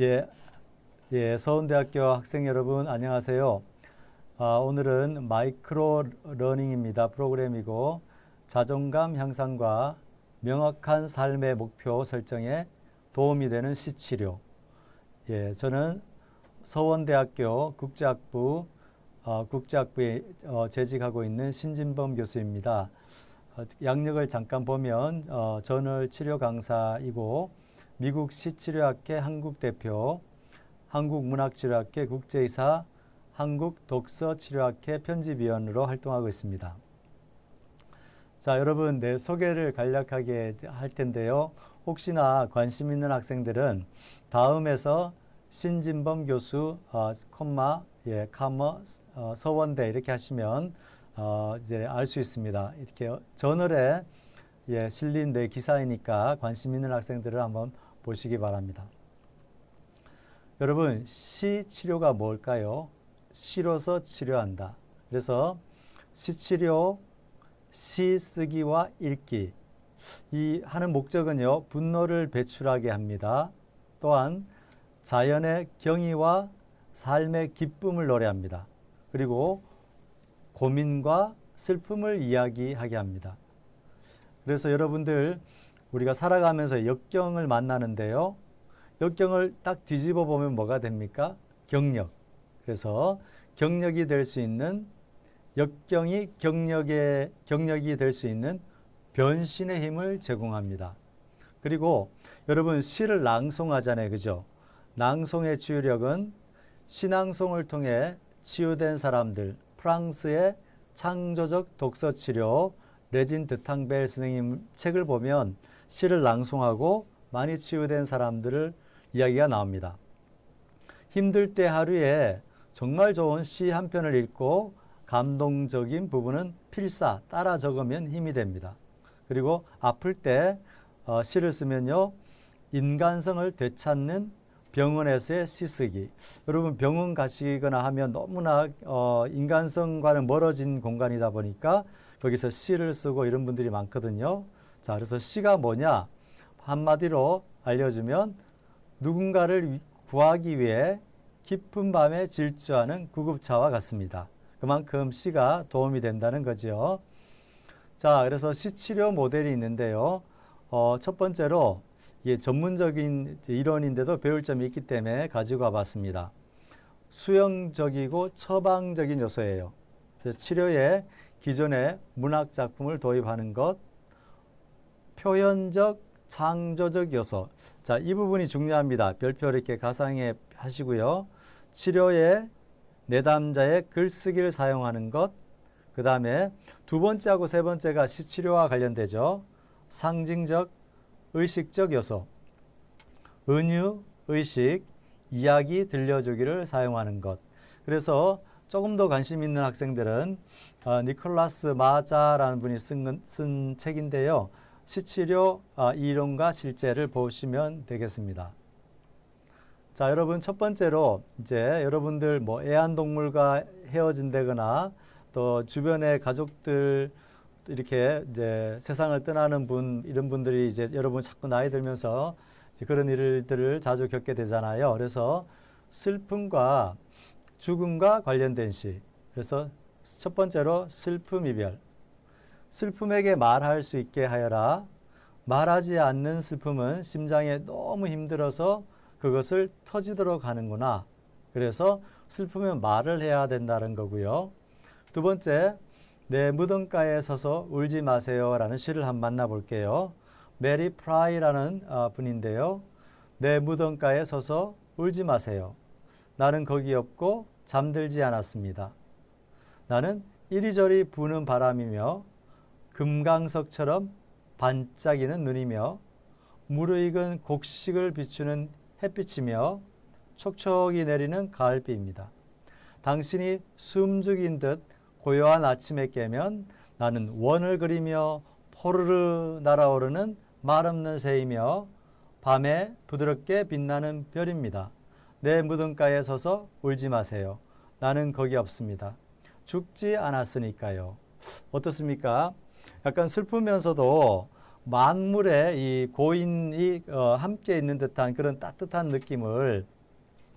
예, 예, 서울대학교 학생 여러분 안녕하세요. 아, 오늘은 마이크로 러닝입니다. 프로그램이고 자존감 향상과 명확한 삶의 목표 설정에 도움이 되는 시치료. 예, 저는 서원대학교 국제학부 어, 국제학부에 어, 재직하고 있는 신진범 교수입니다. 어, 양력을 잠깐 보면 어, 저널 치료 강사이고 미국 시치료학회 한국 대표, 한국문학치료학회 국제이사, 한국독서치료학회 편집위원으로 활동하고 있습니다. 자, 여러분, 내 소개를 간략하게 할 텐데요. 혹시나 관심 있는 학생들은 다음에서 신진범 교수, 어, 콤마, 예, 카머, 어, 서원대 이렇게 하시면 어, 이제 알 수 있습니다. 이렇게 저널에 예, 실린 내 기사이니까 관심 있는 학생들을 한번 보시기 바랍니다. 여러분, 시 치료가 뭘까요? 시로서 치료한다. 그래서 시 치료, 시 쓰기와 읽기. 이 하는 목적은요, 분노를 배출하게 합니다. 또한 자연의 경의와 삶의 기쁨을 노래합니다. 그리고 고민과 슬픔을 이야기하게 합니다. 그래서 여러분들 우리가 살아가면서 역경을 만나는데요. 역경을 딱 뒤집어 보면 뭐가 됩니까? 경력. 그래서 경력이 될 수 있는 역경이 경력의 경력이 될 수 있는 변신의 힘을 제공합니다. 그리고 여러분 시를 낭송하잖아요. 그죠? 낭송의 치유력은 신앙송을 통해 치유된 사람들, 프랑스의 창조적 독서 치료 레진 드탕벨 선생님 책을 보면 시를 낭송하고 많이 치유된 사람들을 이야기가 나옵니다. 힘들 때 하루에 정말 좋은 시 한 편을 읽고 감동적인 부분은 필사 따라 적으면 힘이 됩니다. 그리고 아플 때 어, 시를 쓰면요 인간성을 되찾는 병원에서의 시쓰기. 여러분 병원 가시거나 하면 너무나 어, 인간성과는 멀어진 공간이다 보니까 거기서 시를 쓰고 이런 분들이 많거든요. 자, 그래서 시가 뭐냐? 한마디로 알려주면 누군가를 구하기 위해 깊은 밤에 질주하는 구급차와 같습니다. 그만큼 시가 도움이 된다는 거죠. 자, 그래서 시치료 모델이 있는데요. 어, 첫 번째로 이게 전문적인 이론인데도 배울 점이 있기 때문에 가지고 와봤습니다. 수용적이고 처방적인 요소예요. 치료에 기존의 문학 작품을 도입하는 것, 표현적, 창조적 요소. 자, 이 부분이 중요합니다. 별표 이렇게 가상해 하시고요. 치료에 내담자의 글쓰기를 사용하는 것, 그 다음에 두 번째하고 세 번째가 시치료와 관련되죠. 상징적, 의식적 요소, 은유, 의식, 이야기 들려주기를 사용하는 것. 그래서 조금 더 관심 있는 학생들은 어, 니콜라스 마자라는 분이 쓴, 쓴 책인데요. 시치료 어, 이론과 실제를 보시면 되겠습니다. 자, 여러분 첫 번째로 이제 여러분들 뭐 애완동물과 헤어진다거나 또 주변의 가족들 이렇게 이제 세상을 떠나는 분 이런 분들이 이제 여러분 자꾸 나이 들면서 그런 일들을 자주 겪게 되잖아요. 그래서 슬픔과 죽음과 관련된 시. 그래서 첫 번째로 슬픔 이별. 슬픔에게 말할 수 있게 하여라. 말하지 않는 슬픔은 심장에 너무 힘들어서 그것을 터지도록 하는구나. 그래서 슬프면 말을 해야 된다는 거고요. 두 번째, 내 무덤가에 서서 울지 마세요 라는 시를 한번 만나볼게요. 메리 프라이라는 어, 분인데요. 내 무덤가에 서서 울지 마세요. 나는 거기 없고 잠들지 않았습니다. 나는 이리저리 부는 바람이며 금강석처럼 반짝이는 눈이며 무르익은 곡식을 비추는 햇빛이며 촉촉이 내리는 가을비입니다. 당신이 숨죽인 듯 고요한 아침에 깨면 나는 원을 그리며 포르르 날아오르는 말없는 새이며 밤에 부드럽게 빛나는 별입니다. 내 무덤가에 서서 울지 마세요. 나는 거기 없습니다. 죽지 않았으니까요. 어떻습니까? 약간 슬프면서도 만물의 이 고인이 어, 함께 있는 듯한 그런 따뜻한 느낌을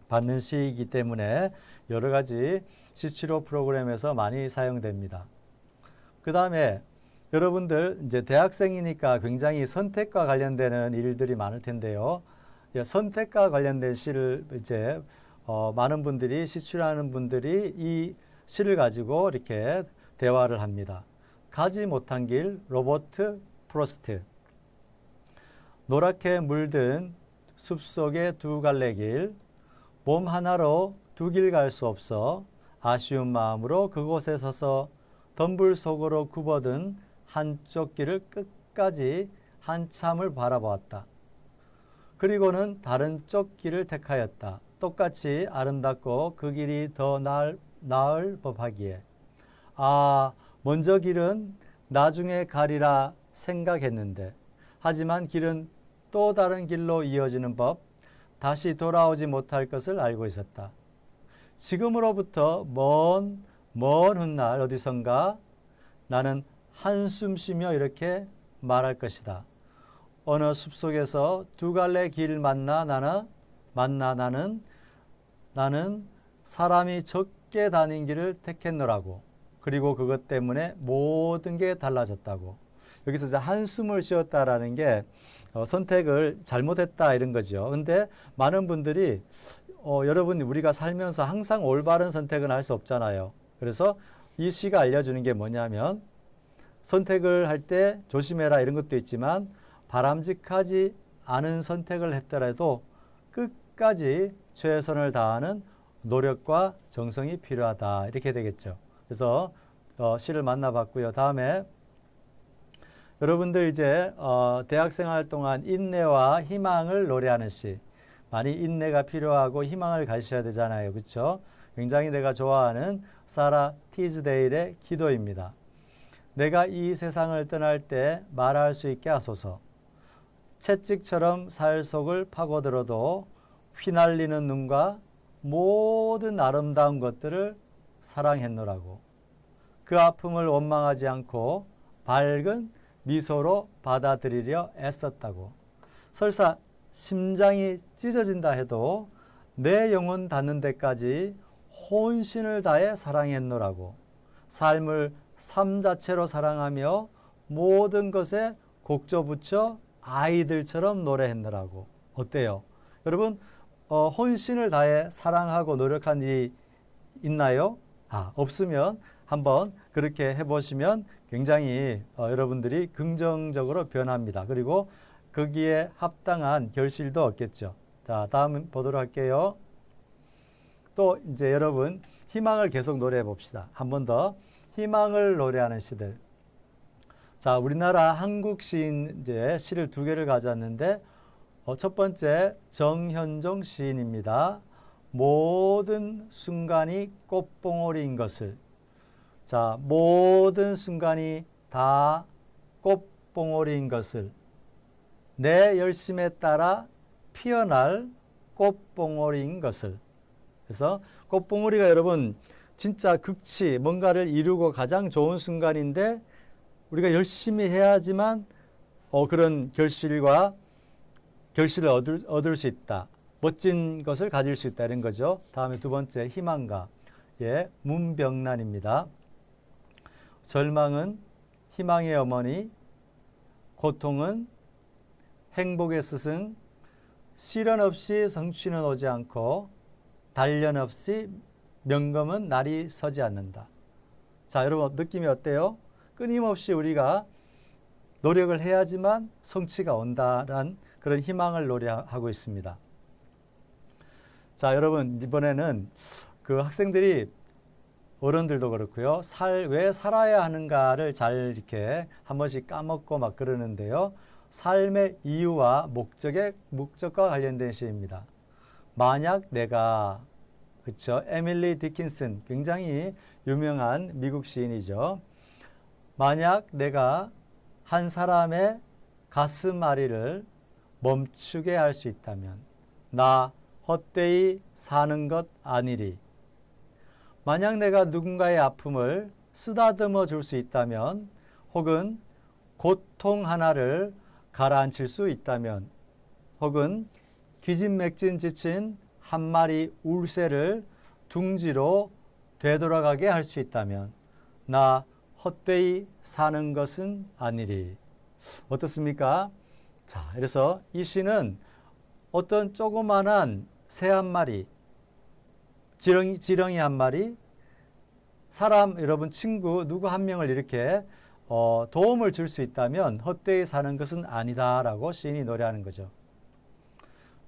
받는 시이기 때문에 여러 가지 시치로 프로그램에서 많이 사용됩니다. 그 다음에 여러분들 이제 대학생이니까 굉장히 선택과 관련되는 일들이 많을 텐데요. 예, 선택과 관련된 시를 이제 어, 많은 분들이 시출하는 분들이 이 시를 가지고 이렇게 대화를 합니다. 가지 못한 길 로버트 프로스트 노랗게 물든 숲속의 두 갈래 길, 몸 하나로 두 길 갈 수 없어 아쉬운 마음으로 그곳에 서서 덤불 속으로 굽어든 한쪽 길을 끝까지 한참을 바라보았다. 그리고는 다른 쪽 길을 택하였다. 똑같이 아름답고 그 길이 더 나을, 나을 법하기에. 아, 먼저 길은 나중에 가리라 생각했는데, 하지만 길은 또 다른 길로 이어지는 법, 다시 돌아오지 못할 것을 알고 있었다. 지금으로부터 먼, 먼 훗날 어디선가 나는 한숨 쉬며 이렇게 말할 것이다. 어느 숲속에서 두 갈래 길 만나 나는 만나 나는 나는 사람이 적게 다닌 길을 택했노라고. 그리고 그것 때문에 모든 게 달라졌다고. 여기서 이제 한숨을 쉬었다라는 게 어, 선택을 잘못했다 이런 거죠. 근데 많은 분들이 어, 여러분 우리가 살면서 항상 올바른 선택은 할 수 없잖아요. 그래서 이 시가 알려주는 게 뭐냐면 선택을 할 때 조심해라 이런 것도 있지만 바람직하지 않은 선택을 했더라도 끝까지 최선을 다하는 노력과 정성이 필요하다 이렇게 되겠죠. 그래서 어, 시를 만나봤고요. 다음에 여러분들 이제 어, 대학생활 동안 인내와 희망을 노래하는 시 많이 인내가 필요하고 희망을 가지셔야 되잖아요. 그렇죠? 굉장히 내가 좋아하는 사라 티즈데일의 기도입니다. 내가 이 세상을 떠날 때 말할 수 있게 하소서. 채찍처럼 살 속을 파고들어도 휘날리는 눈과 모든 아름다운 것들을 사랑했노라고. 그 아픔을 원망하지 않고 밝은 미소로 받아들이려 애썼다고. 설사 심장이 찢어진다 해도 내 영혼 닿는 데까지 혼신을 다해 사랑했노라고. 삶을 삶 자체로 사랑하며 모든 것에 곡조 붙여 아이들처럼 노래했노라고. 어때요? 여러분, 어, 혼신을 다해 사랑하고 노력한 일이 있나요? 아, 없으면 한번 그렇게 해보시면 굉장히 어, 여러분들이 긍정적으로 변합니다. 그리고 거기에 합당한 결실도 얻겠죠. 자, 다음 보도록 할게요. 또 이제 여러분 희망을 계속 노래해 봅시다. 한 번 더 희망을 노래하는 시들. 자, 우리나라 한국 시인 이제 시를 두 개를 가져왔는데 어, 첫 번째 정현종 시인입니다. 모든 순간이 꽃봉오리인 것을. 자, 모든 순간이 다 꽃봉오리인 것을. 내 열심에 따라 피어날 꽃봉오리인 것을. 그래서 꽃봉오리가 여러분 진짜 극치 뭔가를 이루고 가장 좋은 순간인데 우리가 열심히 해야지만 어, 그런 결실과 결실을 얻을, 얻을 수 있다. 멋진 것을 가질 수 있다는 거죠. 다음에 두 번째 희망가 예, 문병란입니다. 절망은 희망의 어머니, 고통은 행복의 스승, 시련 없이 성취는 오지 않고 단련 없이 명검은 날이 서지 않는다. 자, 여러분 느낌이 어때요? 끊임없이 우리가 노력을 해야지만 성취가 온다란 그런 희망을 노래하고 있습니다. 자, 여러분 이번에는 그 학생들이 어른들도 그렇고요. 살, 왜 살아야 하는가를 잘 이렇게 한 번씩 까먹고 막 그러는데요. 삶의 이유와 목적의 목적과 관련된 시입니다. 만약 내가 그렇죠. 에밀리 디킨슨 굉장히 유명한 미국 시인이죠. 만약 내가 한 사람의 가슴앓이를 멈추게 할 수 있다면 나 헛되이 사는 것 아니리. 만약 내가 누군가의 아픔을 쓰다듬어 줄 수 있다면 혹은 고통 하나를 가라앉힐 수 있다면 혹은 기진맥진 지친 한 마리 울새를 둥지로 되돌아가게 할 수 있다면 나 헛되이 사는 것은 아니리. 어떻습니까? 자, 그래서 이 시는 어떤 조그만한 새 한 마리, 지렁이, 지렁이 한 마리, 사람, 여러분 친구 누구 한 명을 이렇게 어, 도움을 줄 수 있다면 헛되이 사는 것은 아니다라고 시인이 노래하는 거죠.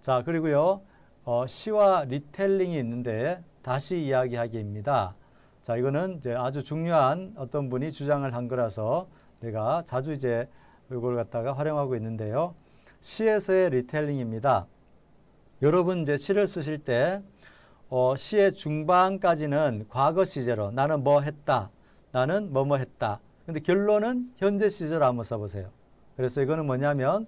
자, 그리고요, 어, 시와 리텔링이 있는데 다시 이야기하기입니다. 자, 이거는 이제 아주 중요한 어떤 분이 주장을 한 거라서 내가 자주 이제 이걸 갖다가 활용하고 있는데요. 시에서의 리텔링입니다. 여러분 이제 시를 쓰실 때 어, 시의 중반까지는 과거 시제로 나는 뭐 했다, 나는 뭐뭐 했다. 근데 결론은 현재 시제로 한번 써보세요. 그래서 이거는 뭐냐면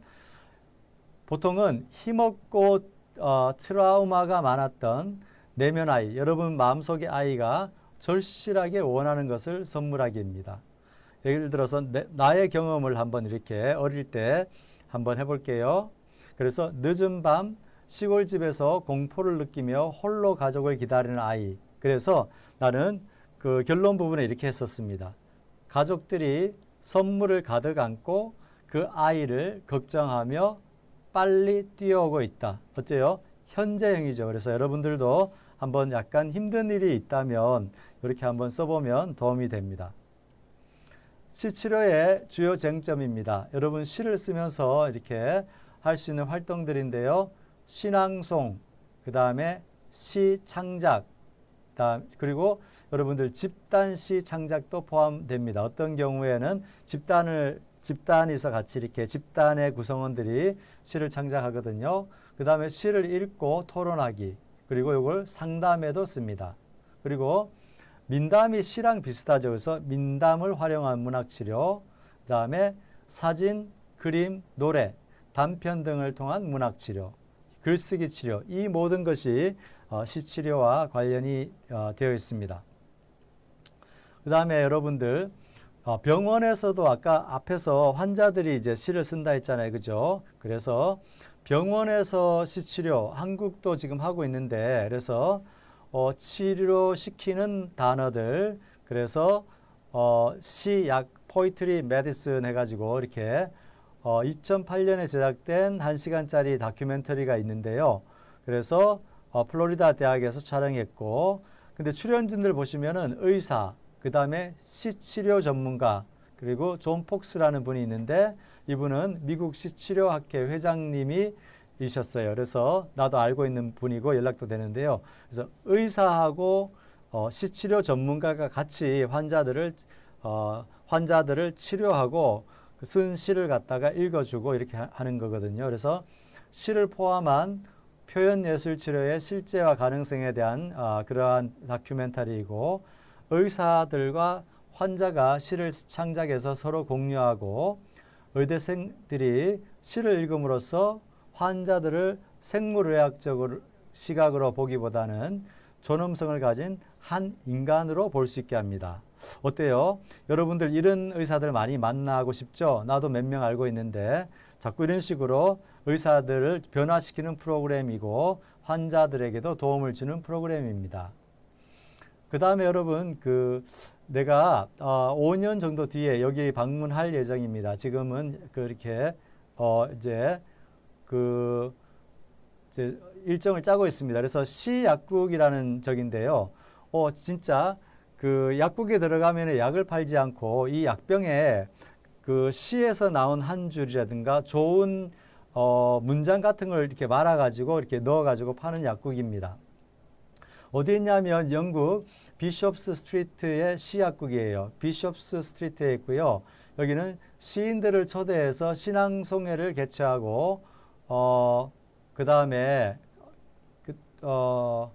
보통은 힘없고 어, 트라우마가 많았던 내면 아이, 여러분 마음속의 아이가 절실하게 원하는 것을 선물하기입니다. 예를 들어서 내, 나의 경험을 한번 이렇게 어릴 때 한번 해볼게요. 그래서 늦은 밤 시골집에서 공포를 느끼며 홀로 가족을 기다리는 아이. 그래서 나는 그 결론 부분에 이렇게 했었습니다. 가족들이 선물을 가득 안고 그 아이를 걱정하며 빨리 뛰어오고 있다. 어때요? 현재형이죠. 그래서 여러분들도 한번 약간 힘든 일이 있다면 이렇게 한번 써보면 도움이 됩니다. 시치료의 주요 쟁점입니다. 여러분 시를 쓰면서 이렇게 할 수 있는 활동들인데요. 신앙송, 그 다음에 시 창작, 그리고 여러분들 집단 시 창작도 포함됩니다. 어떤 경우에는 집단을 집단에서 같이 이렇게 집단의 구성원들이 시를 창작하거든요. 그 다음에 시를 읽고 토론하기, 그리고 이걸 상담에도 씁니다. 그리고 민담이 시랑 비슷하죠. 그래서 민담을 활용한 문학 치료, 그 다음에 사진, 그림, 노래, 단편 등을 통한 문학 치료, 글쓰기 치료, 이 모든 것이 어, 시치료와 관련이 어, 되어 있습니다. 그 다음에 여러분들, 어, 병원에서도 아까 앞에서 환자들이 이제 시를 쓴다 했잖아요. 그죠? 그래서 병원에서 시치료, 한국도 지금 하고 있는데, 그래서 어, 치료시키는 단어들, 그래서 어, 시, 약, 포이트리 메디슨 해가지고 이렇게 어, 2008년에 제작된 1시간짜리 다큐멘터리가 있는데요. 그래서 어, 플로리다 대학에서 촬영했고, 근데 출연진들 보시면은 의사, 그 다음에 시치료 전문가, 그리고 존 폭스라는 분이 있는데 이분은 미국 시치료학회 회장님이 이셨어요. 그래서 나도 알고 있는 분이고 연락도 되는데요. 그래서 의사하고 어, 시치료 전문가가 같이 환자들을 어, 환자들을 치료하고 쓴 시를 갖다가 읽어주고 이렇게 하는 거거든요. 그래서 시를 포함한 표현 예술 치료의 실제와 가능성에 대한 어, 그러한 다큐멘터리이고 의사들과 환자가 시를 창작해서 서로 공유하고 의대생들이 시를 읽음으로써 환자들을 생물의학적으로 시각으로 보기보다는 존엄성을 가진 한 인간으로 볼 수 있게 합니다. 어때요? 여러분들 이런 의사들 많이 만나고 싶죠? 나도 몇 명 알고 있는데 자꾸 이런 식으로 의사들을 변화시키는 프로그램이고 환자들에게도 도움을 주는 프로그램입니다. 그 다음에 여러분 그 내가 어 5년 정도 뒤에 여기 방문할 예정입니다. 지금은 그렇게 어 이제 그 이제 일정을 짜고 있습니다. 그래서 시 약국이라는 적인데요. 어 진짜 그 약국에 들어가면 약을 팔지 않고 이 약병에 그 시에서 나온 한 줄이라든가 좋은 어 문장 같은 걸 이렇게 말아 가지고 이렇게 넣어 가지고 파는 약국입니다. 어디 있냐면 영국 비숍스 스트리트의 시약국이에요. 비숍스 스트리트에 있고요. 여기는 시인들을 초대해서 신앙송회를 개최하고 어, 그 다음에, 그, 어,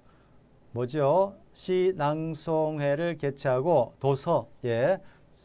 뭐죠? 시낭송회를 개최하고 도서, 예,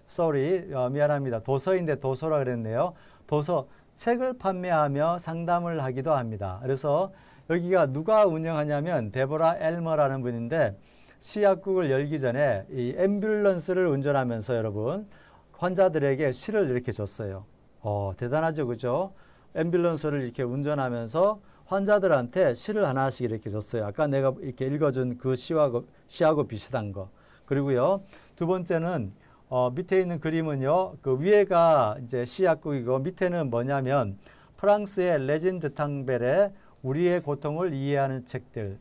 sorry, 어, 미안합니다. 도서인데 도서라 그랬네요. 도서, 책을 판매하며 상담을 하기도 합니다. 그래서 여기가 누가 운영하냐면 데보라 엘머라는 분인데 시약국을 열기 전에 이 앰뷸런스를 운전하면서 여러분 환자들에게 시를 이렇게 줬어요. 어, 대단하죠, 그죠? 앰뷸런스를 이렇게 운전하면서 환자들한테 시를 하나씩 이렇게 줬어요. 아까 내가 이렇게 읽어준 그 시하고, 시하고 비슷한 거. 그리고요, 두 번째는 어, 밑에 있는 그림은요, 그 위에가 이제 시약국이고 밑에는 뭐냐면 프랑스의 레진 드탕벨의 우리의 고통을 이해하는 책들.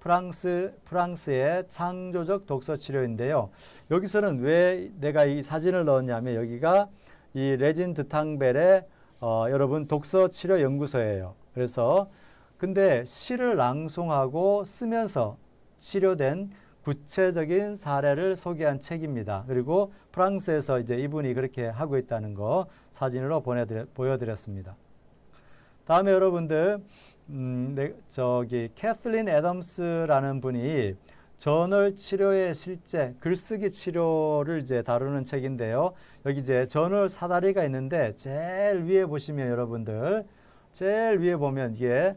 프랑스 프랑스의 창조적 독서 치료인데요. 여기서는 왜 내가 이 사진을 넣었냐면 여기가 이 레진 드탕벨의 어, 여러분 독서 치료 연구소예요. 그래서 근데 시를 낭송하고 쓰면서 치료된 구체적인 사례를 소개한 책입니다. 그리고 프랑스에서 이제 이분이 그렇게 하고 있다는 거 사진으로 보내드려, 보여드렸습니다. 다음에 여러분들 음, 네, 저기 캐슬린 애덤스라는 분이 저널 치료의 실제 글쓰기 치료를 이제 다루는 책인데요. 여기 이제 저널 사다리가 있는데 제일 위에 보시면 여러분들 제일 위에 보면 이게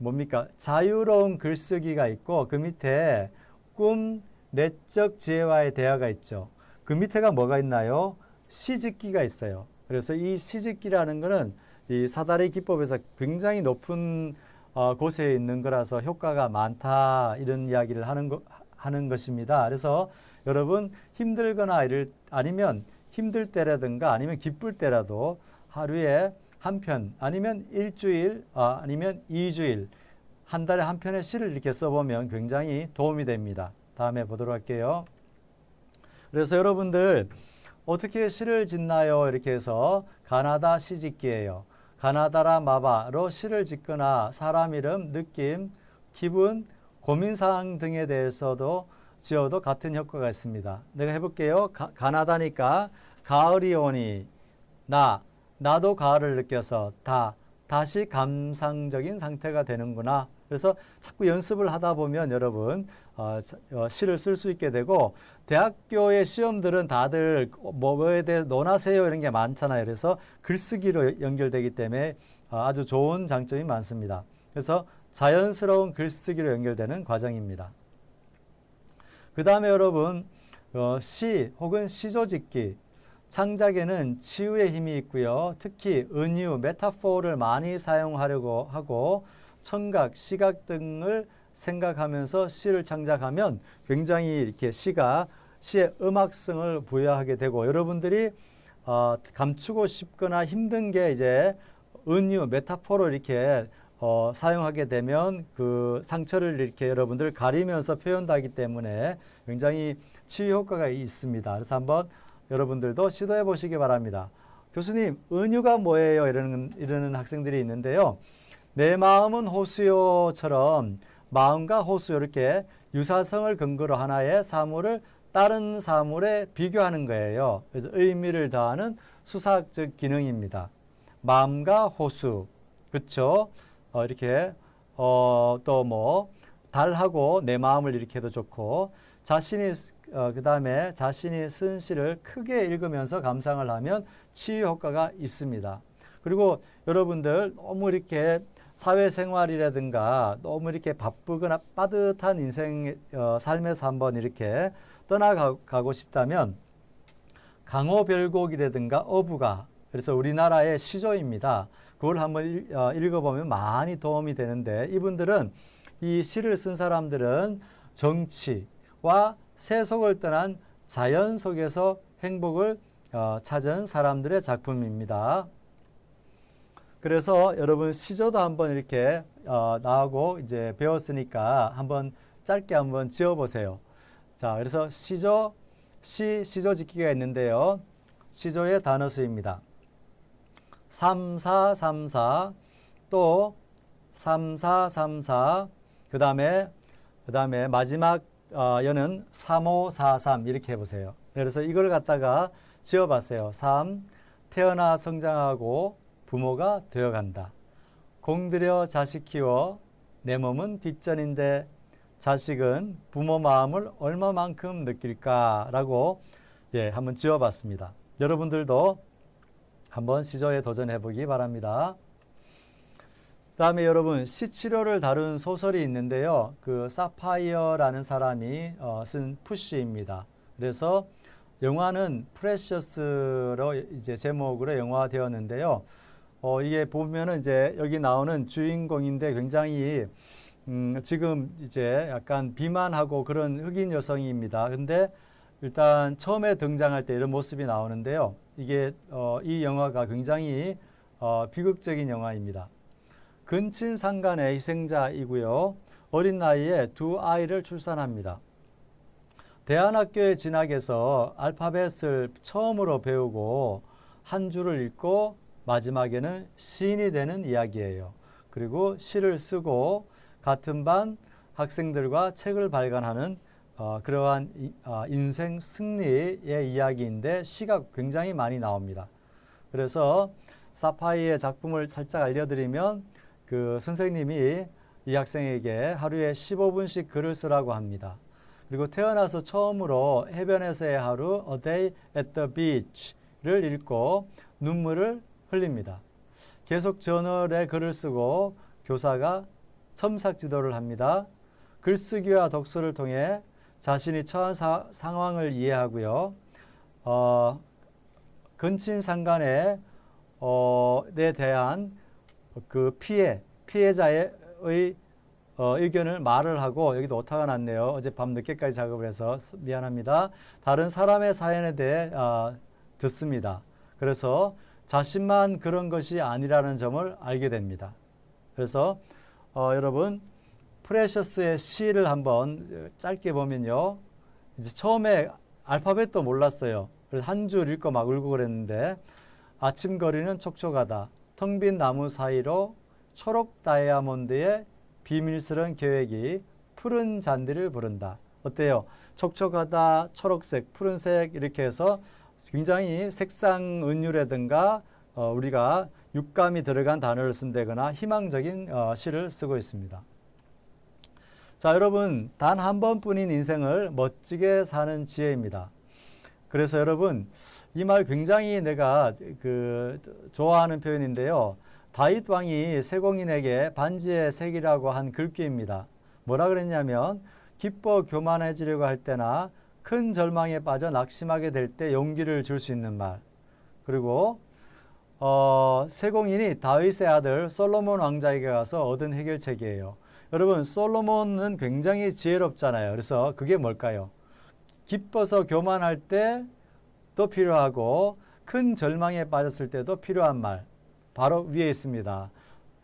뭡니까? 자유로운 글쓰기가 있고 그 밑에 꿈, 내적 지혜와의 대화가 있죠. 그 밑에가 뭐가 있나요? 시집기가 있어요. 그래서 이 시집기라는 거는 이 사다리 기법에서 굉장히 높은 어, 곳에 있는 거라서 효과가 많다 이런 이야기를 하는 거, 하는 것입니다. 그래서 여러분 힘들거나 이를 아니면 힘들 때라든가 아니면 기쁠 때라도 하루에 한 편 아니면 일주일 아, 아니면 이주일 한 달에 한 편의 시를 이렇게 써보면 굉장히 도움이 됩니다. 다음에 보도록 할게요. 그래서 여러분들 어떻게 시를 짓나요? 이렇게 해서 가나다 시짓기예요. 가나다라 마바로 시를 짓거나 사람 이름, 느낌, 기분, 고민사항 등에 대해서도 지어도 같은 효과가 있습니다. 내가 해볼게요. 가, 가나다니까 가을이 오니 나 나도 가을을 느껴서 다 다시 감상적인 상태가 되는구나. 그래서 자꾸 연습을 하다 보면 여러분 어, 어, 시를 쓸 수 있게 되고 대학교의 시험들은 다들 뭐에 대해 논하세요 이런 게 많잖아요. 그래서 글쓰기로 연결되기 때문에 어, 아주 좋은 장점이 많습니다. 그래서 자연스러운 글쓰기로 연결되는 과정입니다. 그 다음에 여러분 어, 시 혹은 시조짓기 창작에는 치유의 힘이 있고요. 특히 은유, 메타포를 많이 사용하려고 하고 청각, 시각 등을 생각하면서 시를 창작하면 굉장히 이렇게 시가 시의 음악성을 부여하게 되고 여러분들이 어, 감추고 싶거나 힘든 게 이제 은유, 메타포를 이렇게 어, 사용하게 되면 그 상처를 이렇게 여러분들 가리면서 표현도 하기 때문에 굉장히 치유 효과가 있습니다. 그래서 한번 여러분들도 시도해 보시기 바랍니다. 교수님, 은유가 뭐예요? 이러는, 이러는 학생들이 있는데요. 내 마음은 호수요처럼 마음과 호수 이렇게 유사성을 근거로 하나의 사물을 다른 사물에 비교하는 거예요. 그래서 의미를 더하는 수사학적 기능입니다. 마음과 호수, 그렇죠? 어, 이렇게 어, 또뭐 달하고 내 마음을 해도 좋고 자신이 어, 그 다음에 자신이 쓴 시를 크게 읽으면서 감상을 하면 치유 효과가 있습니다. 그리고 여러분들 너무 이렇게 사회생활이라든가 너무 이렇게 바쁘거나 빠듯한 인생 어, 삶에서 한번 이렇게 떠나가고 싶다면 강호별곡이라든가 어부가 그래서 우리나라의 시조입니다. 그걸 한번 읽, 어, 읽어보면 많이 도움이 되는데 이분들은 이 시를 쓴 사람들은 정치와 세속을 떠난 자연 속에서 행복을 어, 찾은 사람들의 작품입니다. 그래서 여러분 시조도 한번 이렇게 어, 나하고 이제 배웠으니까 한번 짧게 한번 지어보세요. 자, 그래서 시조, 시, 시조 짓기가 있는데요. 시조의 단어 수입니다. 3, 4, 3, 4, 또 3, 4, 3, 4, 그 다음에, 그 다음에 마지막 어, 여는 3, 5, 4, 3 이렇게 해보세요. 그래서 이걸 갖다가 지어봤어요. 3, 태어나 성장하고 부모가 되어간다. 공들여 자식 키워 내 몸은 뒷전인데 자식은 부모 마음을 얼마만큼 느낄까라고 예, 한번 지어봤습니다. 여러분들도 한번 시조에 도전해 보기 바랍니다. 다음에 여러분 시치료를 다룬 소설이 있는데요. 그 사파이어라는 사람이 어, 쓴 푸시입니다. 그래서 영화는 프레셔스로 이제 제목으로 영화되었는데요. 어, 이게 보면은 이제 여기 나오는 주인공인데 굉장히 음, 지금 이제 약간 비만하고 그런 흑인 여성입니다. 근데 일단 처음에 등장할 때 이런 모습이 나오는데요. 이게 어, 이 영화가 굉장히 어, 비극적인 영화입니다. 근친 상간의 희생자이고요. 어린 나이에 두 아이를 출산합니다. 대안학교에 진학해서 알파벳을 처음으로 배우고 한 줄을 읽고 마지막에는 시인이 되는 이야기예요. 그리고 시를 쓰고 같은 반 학생들과 책을 발간하는 어, 그러한 이, 아, 인생 승리의 이야기인데 시가 굉장히 많이 나옵니다. 그래서 사파이의 작품을 살짝 알려드리면 그 선생님이 이 학생에게 하루에 15분씩 글을 쓰라고 합니다. 그리고 태어나서 처음으로 해변에서의 하루 A Day at the Beach를 읽고 눈물을 흘립니다. 계속 저널에 글을 쓰고 교사가 첨삭 지도를 합니다. 글쓰기와 독서를 통해 자신이 처한 사, 상황을 이해하고요. 어, 근친 상간에 어, 에 대한 그 피해, 피해자의 어, 의견을 말을 하고 여기도 오타가 났네요. 어젯밤 늦게까지 작업을 해서 미안합니다. 다른 사람의 사연에 대해 어, 듣습니다. 그래서 자신만 그런 것이 아니라는 점을 알게 됩니다. 그래서 어, 여러분 프레셔스의 시를 한번 짧게 보면요. 이제 처음에 알파벳도 몰랐어요. 그래서 한 줄 읽고 막 울고 그랬는데 아침 거리는 촉촉하다. 텅 빈 나무 사이로 초록 다이아몬드의 비밀스러운 계획이 푸른 잔디를 부른다. 어때요? 촉촉하다, 초록색, 푸른색 이렇게 해서 굉장히 색상 은유라든가 어, 우리가 육감이 들어간 단어를 쓴다거나 희망적인 어, 시를 쓰고 있습니다. 자, 여러분 단 한 번뿐인 인생을 멋지게 사는 지혜입니다. 그래서 여러분 이 말 굉장히 내가 그 좋아하는 표현인데요. 다윗 왕이 세공인에게 반지의 색이라고 한 글귀입니다. 뭐라 그랬냐면 기뻐 교만해지려고 할 때나 큰 절망에 빠져 낙심하게 될 때 용기를 줄 수 있는 말. 그리고 어, 세공인이 다윗의 아들 솔로몬 왕자에게 가서 얻은 해결책이에요. 여러분 솔로몬은 굉장히 지혜롭잖아요. 그래서 그게 뭘까요? 기뻐서 교만할 때 도 필요하고 큰 절망에 빠졌을 때도 필요한 말. 바로 위에 있습니다.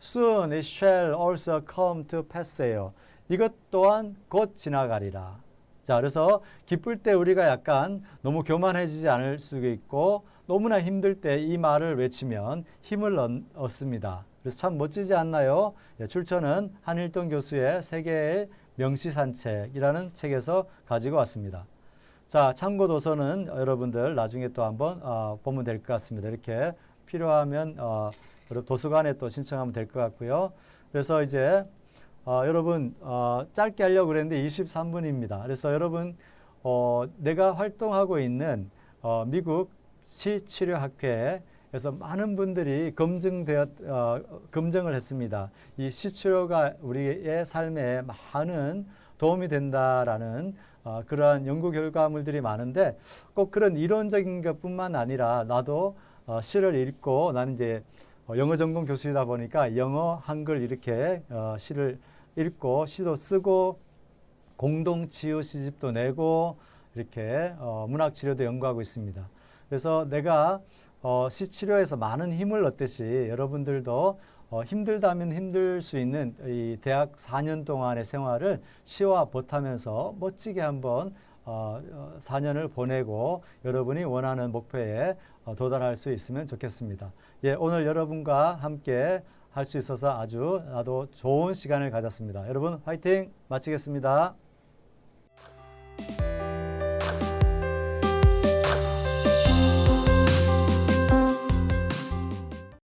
Soon it shall also come to pass예요. 이것 또한 곧 지나가리라. 자, 그래서 기쁠 때 우리가 약간 너무 교만해지지 않을 수 있고 너무나 힘들 때 이 말을 외치면 힘을 얻습니다. 그래서 참 멋지지 않나요? 예, 출처는 한일동 교수의 세계의 명시 산책이라는 책에서 가지고 왔습니다. 자, 참고 도서는 여러분들 나중에 또 한번 어, 보면 될 것 같습니다. 이렇게 필요하면 어, 도서관에 또 신청하면 될 것 같고요. 그래서 이제 어, 여러분 어, 짧게 하려고 그랬는데 23분입니다. 그래서 여러분 어, 내가 활동하고 있는 어, 미국 시치료학회에서 많은 분들이 검증되었 어, 검증을 했습니다. 이 시치료가 우리의 삶에 많은 도움이 된다라는 어, 그러한 연구 결과물들이 많은데 꼭 그런 이론적인 것뿐만 아니라 나도 어, 시를 읽고 나는 이제 어, 영어 전공 교수이다 보니까 영어 한글 이렇게 어, 시를 읽고 시도 쓰고 공동 치유 시집도 내고 이렇게 어, 문학 치료도 연구하고 있습니다. 그래서 내가 어, 시 치료에서 많은 힘을 얻듯이 여러분들도 어, 힘들다면 힘들 수 있는 이 대학 4년 동안의 생활을 시와 보타면서 멋지게 한번 어, 4년을 어, 보내고 여러분이 원하는 목표에 어, 도달할 수 있으면 좋겠습니다. 예, 오늘 여러분과 함께 할 수 있어서 아주 나도 좋은 시간을 가졌습니다. 여러분 화이팅 마치겠습니다.